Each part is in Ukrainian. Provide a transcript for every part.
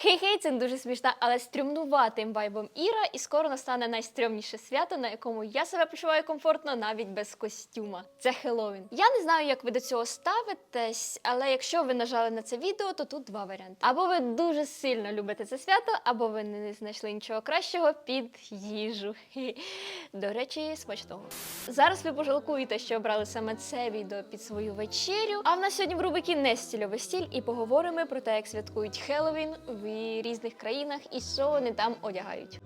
Хей-хей, це дуже смішна, але стрімнуватим вайбом Іра, і скоро настане найстрьомніше свято, на якому я себе почуваю комфортно навіть без костюма. Це Хеллоуін. Я не знаю, як ви до цього ставитесь, але якщо ви нажали на це відео, то тут два варіанти: або ви дуже сильно любите це свято, або ви не знайшли нічого кращого під їжу. До речі, смачного. Зараз ви пожалкуєте, що обрали саме це відео під свою вечерю. А в нас сьогодні в рубриці не стільовий стіль, і поговоримо про те, як святкують Хеллоуін в різних країнах і що вони там одягають.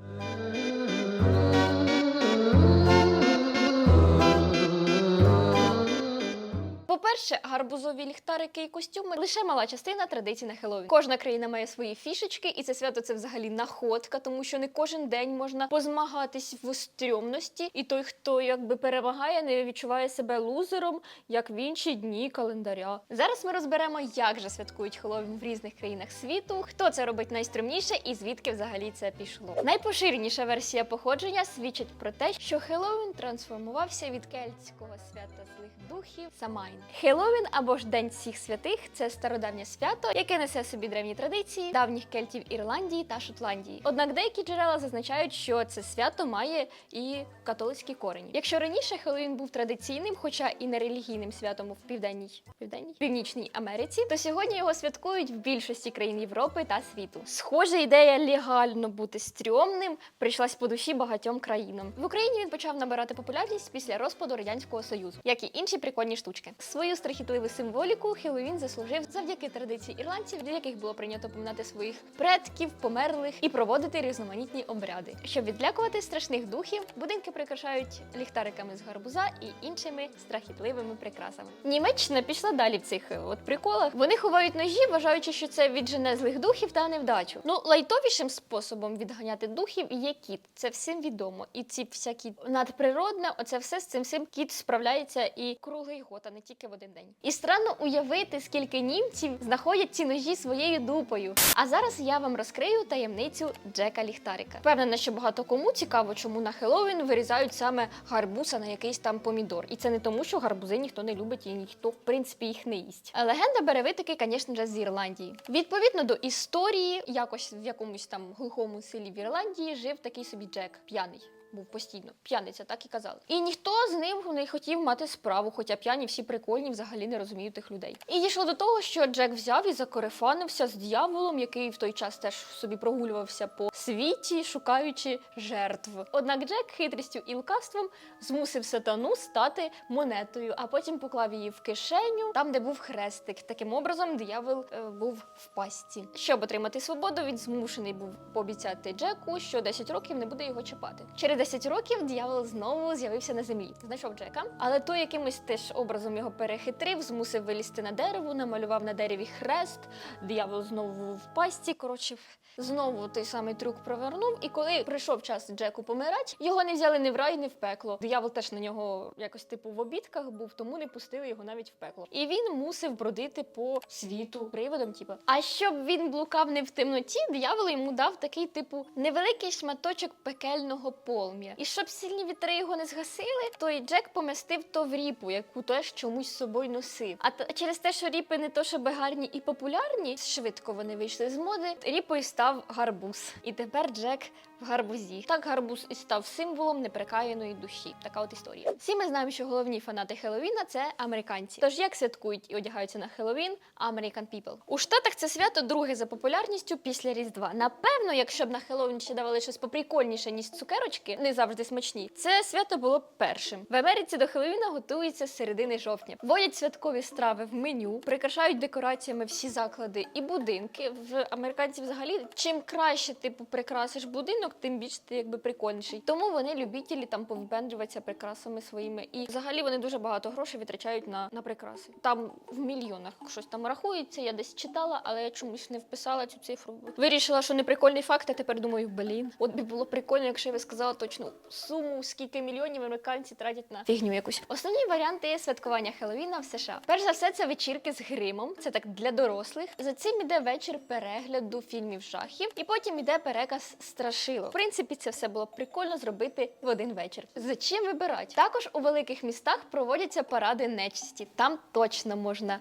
По-перше, гарбузові ліхтарики і костюми лише мала частина традицій на Хеллоуін. Кожна країна має свої фішечки, і це свято це взагалі находка, тому що не кожен день можна позмагатись в стрьомності, і той, хто якби перемагає, не відчуває себе лузером, як в інші дні календаря. Зараз ми розберемо, як же святкують Хеллоуін в різних країнах світу, хто це робить найстрімніше і звідки взагалі це пішло. Найпоширеніша версія походження свідчить про те, що Хеллоуін трансформувався від кельтського свята злих духів Самайн. Хеллоуін або ж День всіх святих це стародавнє свято, яке несе собі древні традиції давніх кельтів Ірландії та Шотландії. Однак деякі джерела зазначають, що це свято має і католицькі корені. Якщо раніше Хеллоуін був традиційним, хоча і не релігійним святом в південній південній північній Америці, то сьогодні його святкують в більшості країн Європи та світу. Схоже, ідея легально бути стрьомним прийшлась по душі багатьом країнам. В Україні він почав набирати популярність після розпаду радянського союзу, як і інші прикольні штучки. Свою страхітливу символіку Хеллоуін заслужив завдяки традиції ірландців, для яких було прийнято поминати своїх предків, померлих і проводити різноманітні обряди. Щоб відлякувати страшних духів, будинки прикрашають ліхтариками з гарбуза і іншими страхітливими прикрасами. Німеччина пішла далі в цих от приколах. Вони ховають ножі, вважаючи, що це віджене злих духів та невдачу. Ну лайтовішим способом відганяти духів є кіт. Це всім відомо. І ці всякі надприродне, оце все з цим всім кіт справляється і круглий год, а не тільки в один день. І странно уявити, скільки німців знаходять ці ножі своєю дупою. А зараз я вам розкрию таємницю Джека Ліхтарика. Впевнена, що багато кому цікаво, чому на Хеллоуін вирізають саме гарбуса на якийсь там помідор. І це не тому, що гарбузи ніхто не любить і ніхто, в принципі, їх не їсть. Легенда бере витоки, звісно ж, з Ірландії. Відповідно до історії, якось в якомусь там глухому селі в Ірландії жив такий собі Джек, п'яний. Був постійно п'яниця, так і казали. І ніхто з ним не хотів мати справу, хоча п'яні всі прикольні, взагалі не розуміють тих людей. І дійшло до того, що Джек взяв і закорефанився з дьяволом, який в той час теж собі прогулювався по світі, шукаючи жертв. Однак Джек хитрістю і лукавством змусив сатану стати монетою, а потім поклав її в кишеню, там, де був хрестик. Таким образом, диявол е, був в пастці. Щоб отримати свободу, він змушений був пообіцяти Джеку, що 10 років не буде його чіпати. Через 10 років диявол знову з'явився на землі. Знайшов Джека, але той якимось теж образом його перехитрив, змусив вилізти на дерево, намалював на дереві хрест. Диявол знову в пастці. Коротше, знову той самий трюк провернув. І коли прийшов час Джеку помирати, його не взяли ні в рай, ні в пекло. Диявол теж на нього якось типу в обідках був, тому не пустили його навіть в пекло. І він мусив бродити по світу приводом, типу. А щоб він блукав не в темноті, диявол йому дав такий, типу, невеликий шматочок пекельного полум'я. І щоб сильні вітри його не згасили, то і Джек помістив то в ріпу, яку теж чомусь з собою носив. А через те, що ріпи не то, щоб гарні і популярні, швидко вони вийшли з моди. Ріпою став гарбуз. І тепер Джек в гарбузі. Так гарбуз і став символом неприкаяної душі. Така от історія. Всі ми знаємо, що головні фанати Хеллоуіна – це американці. Тож як святкують і одягаються на Хеллоуін American People? У Штатах це свято друге за популярністю після Різдва. Напевно, якщо б на Хеллоуін ще давали щось поприкольніше, ніж цукерочки, не завжди смачні. Це свято було першим. В Америці до Хеллоуіна готуються з середини жовтня. Вводять святкові страви в меню, прикрашають декораціями всі заклади і будинки. В американців взагалі чим краще типу прикрасиш будинок, тим більш ти якби прикольніший. Тому вони любітелі там повипендрюватися прикрасами своїми. І взагалі вони дуже багато грошей витрачають на, на прикраси. Там в мільйонах щось там рахується. Я десь читала, але я чомусь не вписала цю цифру. Вирішила, що не прикольний факт, а тепер думаю, блін, от би було прикольно, якщо я би сказала точно космічну суму, скільки мільйонів американці тратять на фігню якусь. Основні варіанти святкування Хеллоуіна в США. Перш за все, це вечірки з гримом. Це так для дорослих. За цим іде вечір перегляду фільмів жахів, і потім іде переказ страшилок. В принципі, це все було прикольно зробити в один вечір. За чим вибирати? Також у великих містах проводяться паради нечисті. Там точно можна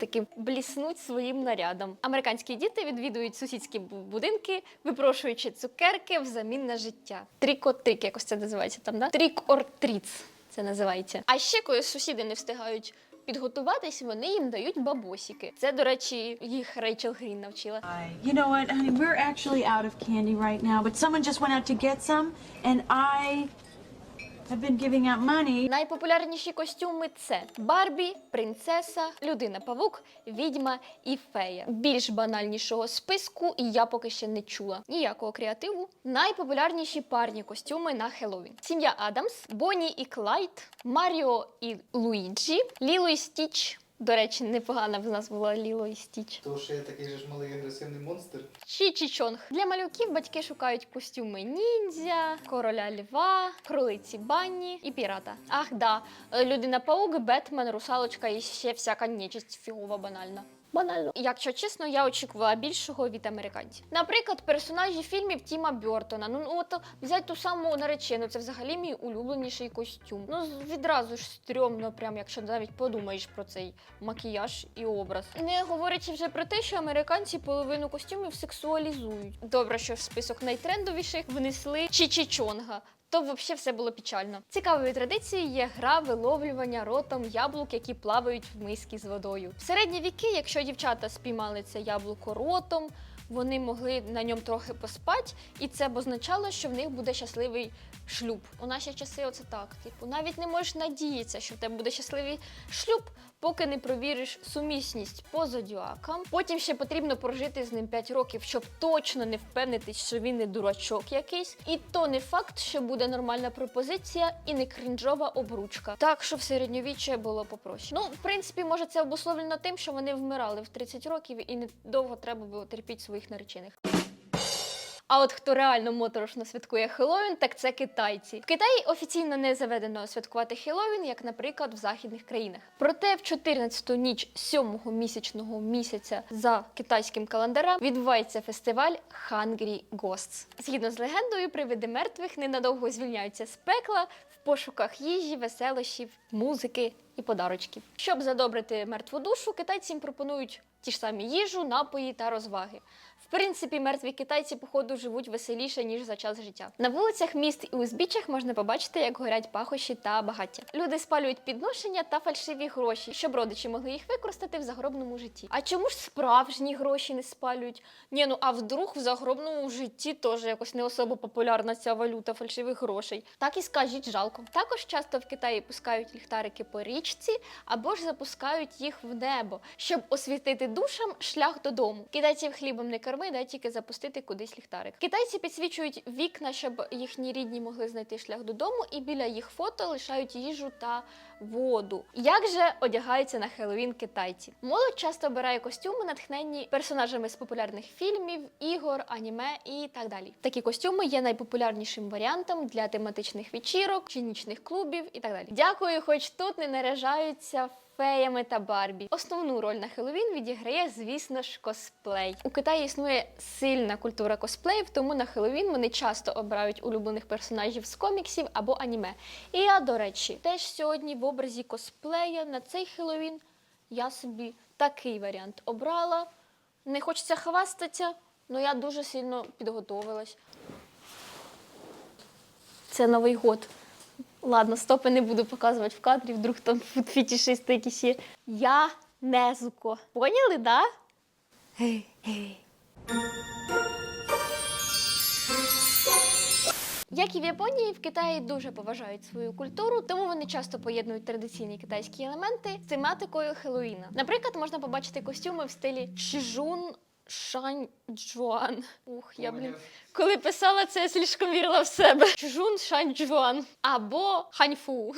таким бліснуть своїм нарядом. Американські діти відвідують сусідські будинки, випрошуючи цукерки взамін на життя. Трік-от-трік, якось це називається там, да? Трік-ор-тріц це називається. А ще коли сусіди не встигають. Підготуватись, вони їм дають бабосіки. Це, до речі, їх Рейчел Грін навчила. You know what, honey? We're actually out of candy right now, but someone just went out to get some, and I have been giving out money. Найпопулярніші костюми це Барбі, принцеса, людина-павук, відьма і фея. Більш банальнішого списку я поки ще не чула ніякого креативу. Найпопулярніші парні костюми на Хеллоуін. Сім'я Адамс, Бонні і Клайд, Маріо і Луїджі, Ліло і Стіч. До речі, непогана в нас була Ліло і Стіч. Тому що я такий же ж малий агресивний монстр. Чі-чі-чонг. Для малюків батьки шукають костюми ніндзя, короля льва, кролиці банні і пірата. Ах, да, е, людина-паук, Бетмен, русалочка і ще всяка нечисть фігова банальна. Банально. Якщо чесно, я очікувала більшого від американців. Наприклад, персонажі фільмів Тіма Бьортона. Ну от взять ту саму наречену, це взагалі мій улюбленіший костюм. Ну відразу ж стрьомно, прям якщо навіть подумаєш про цей макіяж і образ. Не говорячи вже про те, що американці половину костюмів сексуалізують. Добре, що в список найтрендовіших внесли Чічі-чонга. То взагалі все було печально. Цікавою традицією є гра виловлювання ротом яблук, які плавають в мискі з водою. В середні віки, якщо дівчата спіймали це яблуко ротом, вони могли на ньому трохи поспати, і це б означало, що в них буде щасливий шлюб. У наші часи оце так. Типу, навіть не можеш надіятися, що в тебе буде щасливий шлюб, поки не провіриш сумісність по зодіакам. Потім ще потрібно прожити з ним 5 років, щоб точно не впевнитись, що він не дурачок якийсь. І то не факт, що буде нормальна пропозиція і не крінжова обручка. Так що в середньовіччя було попроще. Ну, в принципі, може, це обусловлено тим, що вони вмирали в 30 років і недовго треба було терпіти своїх наречених. А от хто реально моторошно святкує Хеллоуін, так це китайці. В Китаї офіційно не заведено святкувати Хеллоуін, як, наприклад, в західних країнах. Проте в 14-ту ніч 7-го місячного місяця за китайським календарем відбувається фестиваль Hungry Ghosts. Згідно з легендою, привиди мертвих ненадовго звільняються з пекла в пошуках їжі, веселощів, музики і подарочків. Щоб задобрити мертву душу, китайці їм пропонують ті ж самі їжу, напої та розваги. В принципі, мертві китайці, походу, живуть веселіше, ніж за час життя. На вулицях міст і узбіччях можна побачити, як горять пахощі та багаття. Люди спалюють підношення та фальшиві гроші, щоб родичі могли їх використати в загробному житті. А чому ж справжні гроші не спалюють? Ні, ну а вдруг в загробному житті теж якось не особо популярна ця валюта фальшивих грошей. Так і скажіть, жалко. Також часто в Китаї пускають ліхтарики по річці або ж запускають їх в небо, щоб освітити душам шлях додому. Китайців хлібом не корми, дай тільки запустити кудись ліхтарик. Китайці підсвічують вікна, щоб їхні рідні могли знайти шлях додому, і біля їх фото лишають їжу та воду. Як же одягаються на Хеллоуін китайці? Молодь часто обирає костюми, натхненні персонажами з популярних фільмів, ігор, аніме і так далі. Такі костюми є найпопулярнішим варіантом для тематичних вечірок чи нічних клубів і так далі. Дякую, хоч тут не наряжаються феями та Барбі. Основну роль на Хеллоуін відіграє, звісно ж, косплей. У Китаї існує сильна культура косплеїв, тому на Хеллоуін вони часто обирають улюблених персонажів з коміксів або аніме. І я, до речі, теж сьогодні в образі косплея на цей Хеллоуін я собі такий варіант обрала. Не хочеться хвастатися, але я дуже сильно підготовилась. Це Новий год. Ладно, стопи не буду показувати в кадрі, вдруг там футфітішисти якісь є. Я Незуко. Поняли, да? Гей, гей. Як і в Японії, в Китаї дуже поважають свою культуру, тому вони часто поєднують традиційні китайські елементи з тематикою Хеллоуіна. Наприклад, можна побачити костюми в стилі Чжун Шань Джуан. Ух, я блін. Коли писала це, я слишком вірила в себе. Чжун Шань Джуан. Або Ханьфу.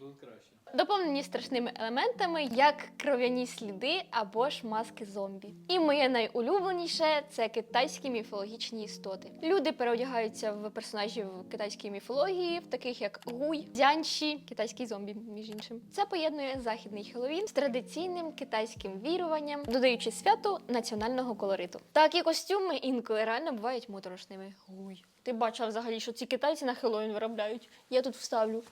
Тут краще. Доповнені страшними елементами, як кров'яні сліди або ж маски зомбі. І моє найулюбленіше це китайські міфологічні істоти. Люди переодягаються в персонажів китайської міфології, в таких як гуй, дзянші, китайський зомбі, між іншим. Це поєднує західний Хеллоуін з традиційним китайським віруванням, додаючи святу національного колориту. Такі костюми інколи реально бувають моторошними. Гуй. Ти бачила взагалі, що ці китайці на Хеллоуін виробляють. Я тут вставлю.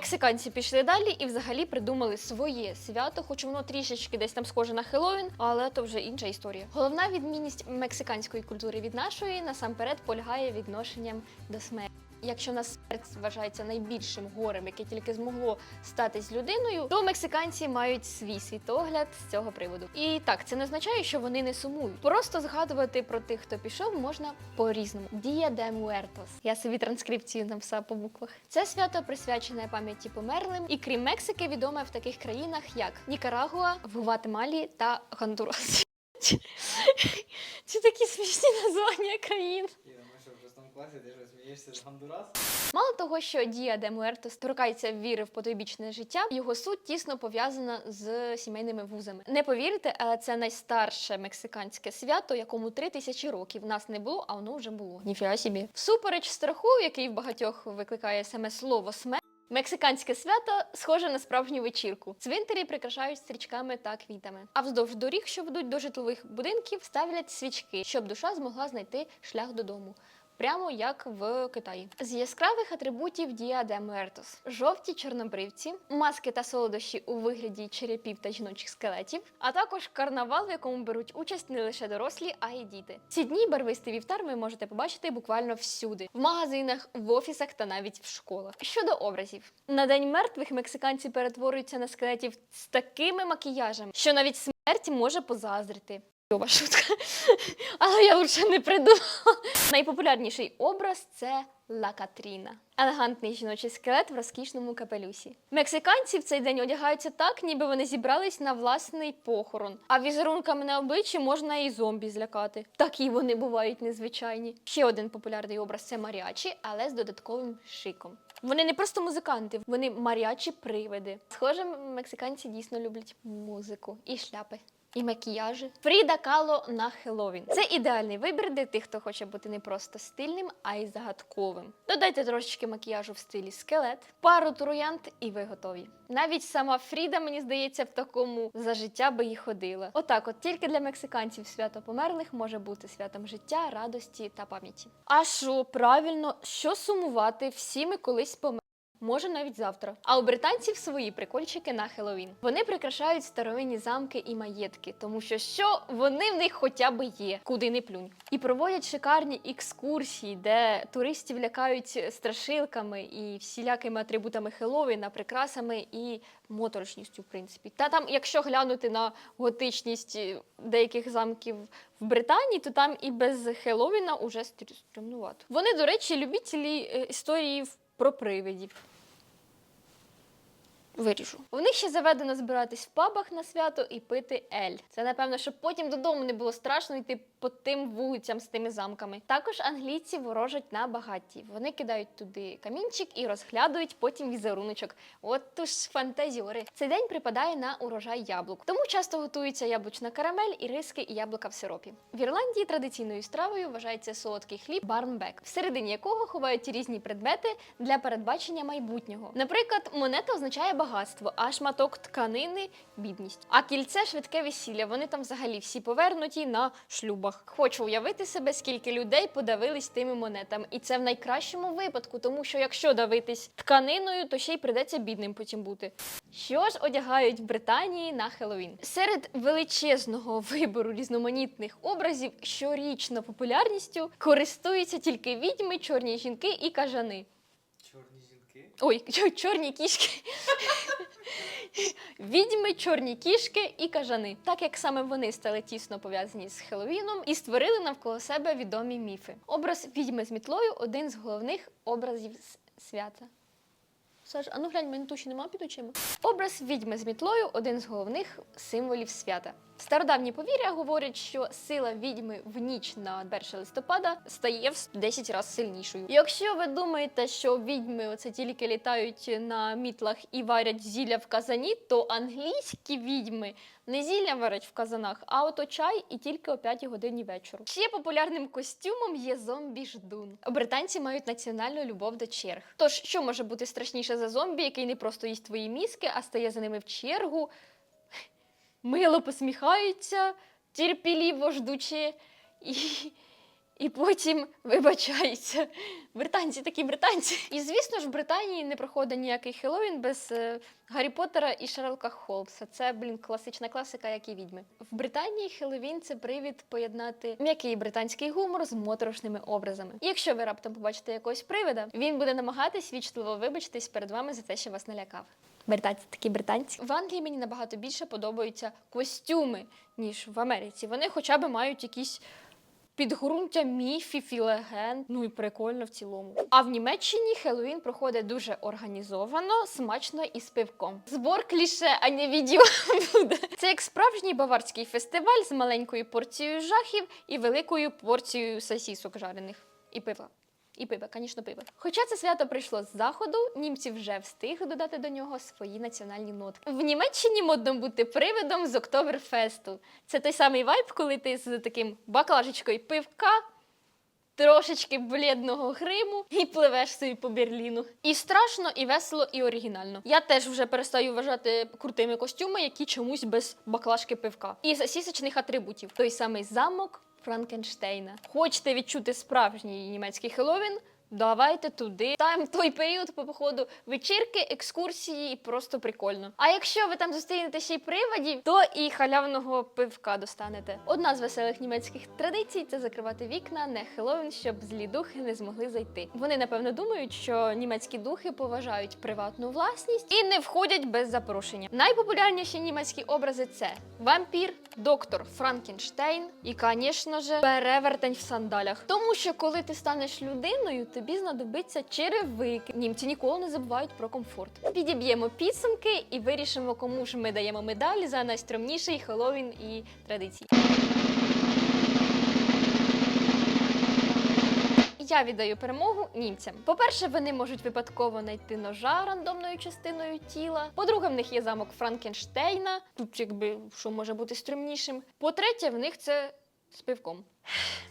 Мексиканці пішли далі і взагалі придумали своє свято, хоч воно трішечки десь там схоже на Хеллоуін, але то вже інша історія. Головна відмінність мексиканської культури від нашої насамперед полягає відношенням до смерті. Якщо на смерть вважається найбільшим горем, яке тільки змогло стати з людиною, то мексиканці мають свій світогляд з цього приводу. І так, це не означає, що вони не сумують. Просто згадувати про тих, хто пішов, можна по-різному. Дія де Муертос. Я собі транскрипцію написала по буквах. Це свято присвячене пам'яті померлим, і крім Мексики, відоме в таких країнах, як Нікарагуа, Гватемалі та Гондурас. Це такі смішні названня країн. Класі ти що смієшся з Гондурас? Мало того, що Дія де Муертос торкається віри в потойбічне життя, його суть тісно пов'язана з сімейними вузами. Не повірите, але це найстарше мексиканське свято, якому три тисячі років. Нас не було, а воно вже було. Ніфіга собі. Всупереч страху, який в багатьох викликає саме слово смерть. Мексиканське свято схоже на справжню вечірку. Цвинтарі прикрашають стрічками та квітами. А вздовж доріг, що ведуть до житлових будинків, ставлять свічки, щоб душа змогла знайти шлях додому. Прямо як в Китаї. З яскравих атрибутів Дія де Муертос. жовті чорнобривці, маски та солодощі у вигляді черепів та жіночих скелетів, а також карнавал, в якому беруть участь не лише дорослі, а й діти. Ці дні барвистий вівтар ви можете побачити буквально всюди: в магазинах, в офісах та навіть в школах. Щодо образів, на день мертвих мексиканці перетворюються на скелетів з такими макіяжем, що навіть смерть може позаздрити. Йова шутка. Але я вже не придумала. Найпопулярніший образ це Ла Катріна. Елегантний жіночий скелет в розкішному капелюсі. Мексиканці в цей день одягаються так, ніби вони зібрались на власний похорон. А візерунками на обличчі можна і зомбі злякати. Такі вони бувають незвичайні. Ще один популярний образ це маріачі, але з додатковим шиком. Вони не просто музиканти, вони маріачі привиди. Схоже, мексиканці дійсно люблять музику і шляпи. І макіяжі. Фріда Кало на Хеллоуін. Це ідеальний вибір для тих, хто хоче бути не просто стильним, а й загадковим. Додайте трошечки макіяжу в стилі скелет, пару троянд, і ви готові. Навіть сама Фріда, мені здається, в такому за життя би і ходила. Отак, от тільки для мексиканців свято померлих може бути святом життя, радості та пам'яті. А що правильно, що сумувати, всі ми колись померли. Може навіть завтра. А у британців свої прикольчики на Хеллоуін. Вони прикрашають старовинні замки і маєтки, тому що що вони в них хоча б є, куди не плюнь. І проводять шикарні екскурсії, де туристів лякають страшилками і всілякими атрибутами Хеллоуіна, прикрасами і моторошністю, в принципі. Та там, якщо глянути на готичність е, деяких замків в Британії, то там і без Хеллоуіна уже стрі- стрімнувато. Вони, до речі, любителі е, історії про привидів. Виріжу. У них ще заведено збиратись в пабах на свято і пити ель. Це напевно, щоб потім додому не було страшно йти по тим вулицям з тими замками. Також англійці ворожать на багатті. Вони кидають туди камінчик і розглядують потім візеруночок. От тож фантазіори. Цей день припадає на урожай яблук. Тому часто готується яблучна карамель, і риски і яблука в сиропі. В Ірландії традиційною стравою вважається солодкий хліб барнбек, всередині якого ховають різні предмети для передбачення майбутнього. Наприклад, монета означає багатство, а шматок тканини бідність. А кільце швидке весілля. Вони там взагалі всі повернуті на шлюбах. Хочу уявити себе, скільки людей подавились тими монетами, і це в найкращому випадку, тому що якщо давитись тканиною, то ще й придеться бідним потім бути. Що ж одягають в Британії на Хеллоуін? Серед величезного вибору різноманітних образів щорічно популярністю користуються тільки відьми, чорні жінки і кажани. Ой, чорні кішки. Відьми, чорні кішки і кажани, так як саме вони стали тісно пов'язані з Хеллоуіном і створили навколо себе відомі міфи. Образ відьми з мітлою один з головних образів свята. Саш, а ну глянь, мене туші нема під очима. Образ відьми з мітлою один з головних символів свята. Стародавні повір'я говорять, що сила відьми в ніч на 1 листопада стає в 10 разів сильнішою. Якщо ви думаєте, що відьми оце тільки літають на мітлах і варять зілля в казані, то англійські відьми не зілля варять в казанах, а ото чай і тільки о 5 годині вечора. Ще популярним костюмом є зомбі ждун. Британці мають національну любов до черг. Тож, що може бути страшніше за зомбі, який не просто їсть твої мізки, а стає за ними в чергу, мило посміхаються, терпіліво ждучи і. І потім вибачаються. Британці такі британці. І звісно ж, в Британії не проходить ніякий Хеллоуін без е, Гаррі Поттера і Шерлока Холмса. Це, блін, класична класика, як і відьми. В Британії Хеллоуін – це привід поєднати м'який британський гумор з моторошними образами. І якщо ви раптом побачите якогось привида, він буде намагатись вічливо вибачитись перед вами за те, що вас налякав. Британці такі британці. В Англії мені набагато більше подобаються костюми, ніж в Америці. Вони хоча б мають якісь підґрунтя міфів і легенд. Ну і прикольно в цілому. А в Німеччині Хеллоуін проходить дуже організовано, смачно і з пивком. Збор кліше, а не відео буде. Це як справжній баварський фестиваль з маленькою порцією жахів і великою порцією сосісок жарених і пива. І пиво, звісно, пиво. Хоча це свято прийшло з заходу, німці вже встигли додати до нього свої національні нотки. В Німеччині модно бути привидом з Октоберфесту. Це той самий вайб, коли ти з таким баклажечкою пивка, трошечки блідного гриму і пливеш собі по Берліну. І страшно, і весело, і оригінально. Я теж вже перестаю вважати крутими костюми, які чомусь без баклажки пивка. І сісочних атрибутів. Той самий замок Франкенштейна. Хочете відчути справжній німецький Хеллоуін? Давайте туди. Там той період по походу вечірки, екскурсії і просто прикольно. А якщо ви там зустрінете ще й приводів, то і халявного пивка достанете. Одна з веселих німецьких традицій це закривати вікна на Хеллоуін, щоб злі духи не змогли зайти. Вони напевно думають, що німецькі духи поважають приватну власність і не входять без запрошення. Найпопулярніші німецькі образи це вампір, доктор Франкенштейн і, звісно ж, перевертень в сандалях. Тому що коли ти станеш людиною, тобі знадобиться черевики. Німці ніколи не забувають про комфорт. Підіб'ємо підсумки і вирішимо, кому ж ми даємо медаль за найстромніший Хеллоуін і традиції. Я віддаю перемогу німцям. По-перше, вони можуть випадково знайти ножа рандомною частиною тіла. По-друге, в них є замок Франкенштейна. Тут якби що може бути стрімнішим. По-третє, в них це з.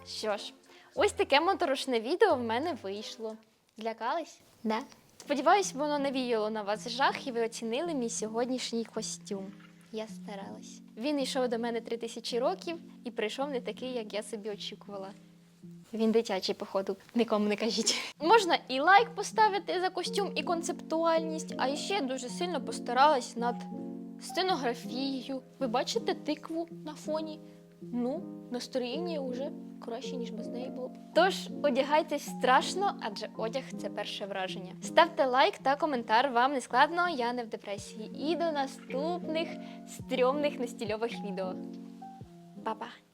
Що ж, ось таке моторошне відео в мене вийшло. Злякались? Да. Сподіваюсь, воно навіяло на вас жах і ви оцінили мій сьогоднішній костюм. Я старалась. Він йшов до мене три тисячі років і прийшов не такий, як я собі очікувала. Він дитячий, походу, нікому не кажіть. Можна і лайк поставити за костюм і концептуальність, а ще дуже сильно постаралась над сценографією. Ви бачите тикву на фоні? Ну, настроєння вже краще, ніж без неї було б. Тож одягайтесь страшно, адже одяг це перше враження. Ставте лайк та коментар, вам не складно, я не в депресії. І до наступних стрьомних нестільових відео. Па-па!